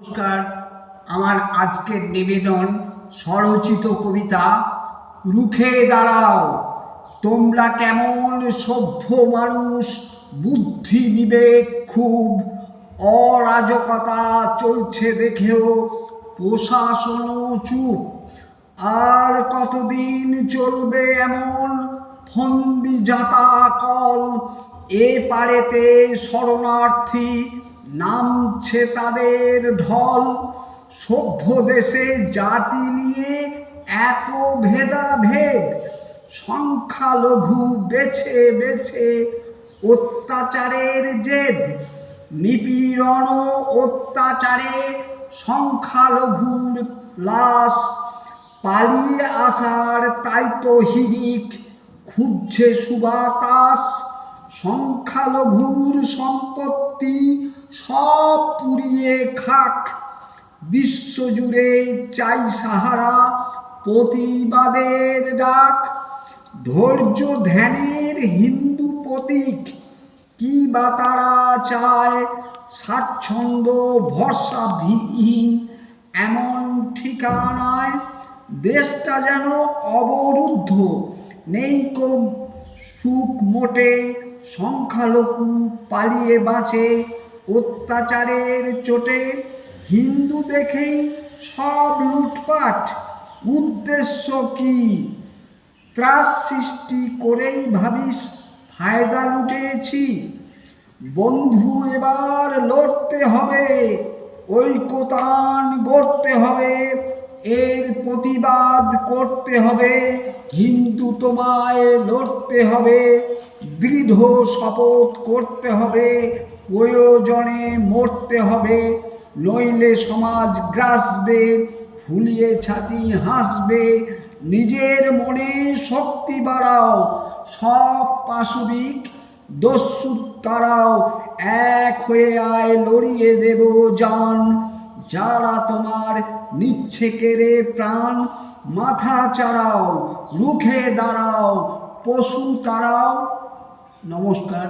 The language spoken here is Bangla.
নমস্কার। আমার আজকের নিবেদন স্বরচিত কবিতা, রুখে দাঁড়াও, তোমরা কেমন সভ্য মানুষ, বুদ্ধি বিবেক খুব, অরাজকতা চলছে দেখেও প্রশাসনও চুপ, আর কতদিন চলবে এমন ফন্দি জাতা কল? এ পারেতে শরণার্থী নামছে তাদের ঢল। সভ্য দেশে জাতি নিয়ে এত ভেদাভেদ। সংখ্যালঘু বেছে বেছে অত্যাচারের জেদ। নিপীড়ন অত্যাচারে সংখ্যালঘুর লাশ পালিয়ে আসার তাই তো হিরিক খুঁজছে সুবাতাস। সংখ্যালঘুর সম্পত্তি সব পুড়িয়ে খাক। বিশ্বজুড়ে চাই সাহারা, প্রতিবাদের ডাক। ধৈর্য ধ্যানের হিন্দু প্রতীক, কি বা তারা চায়? স্বাচ্ছন্দ্য ভরসা বিহীন এমন ঠিকানায়? দেশটা যেন অবরুদ্ধ, নেই কো সুখ মোটে। সংখ্যালঘু পালিয়ে বাঁচে অত্যাচারের চোটে। হিন্দু দেখেই সব লুটপাট। উদ্দেশ্য কি? ত্রাস সৃষ্টি করেই ভাবিস ফায়দা লুটেছি। বন্ধু, এবার লড়তে হবে ঐকতান গড়তে হবে। এর প্রতিবাদ করতে হবে, হিন্দু তোমায় লড়তে হবে, দৃঢ় শপথ করতে হবে, প্রয়োজনে মরতে হবে, নইলে সমাজ গ্রাসবে, ফুলিয়ে ছাতি হাসবে, নিজের মনে শক্তি বাড়াও, সব পাশবিক দস্যু তারাও, এক হয়ে আয় লড়িয়ে দেব জান। যারা তোমার নিচ্ছে কেড়ে প্রাণ মাথা চাড়াও রুখে দাঁড়াও পশু তাড়াও। নমস্কার।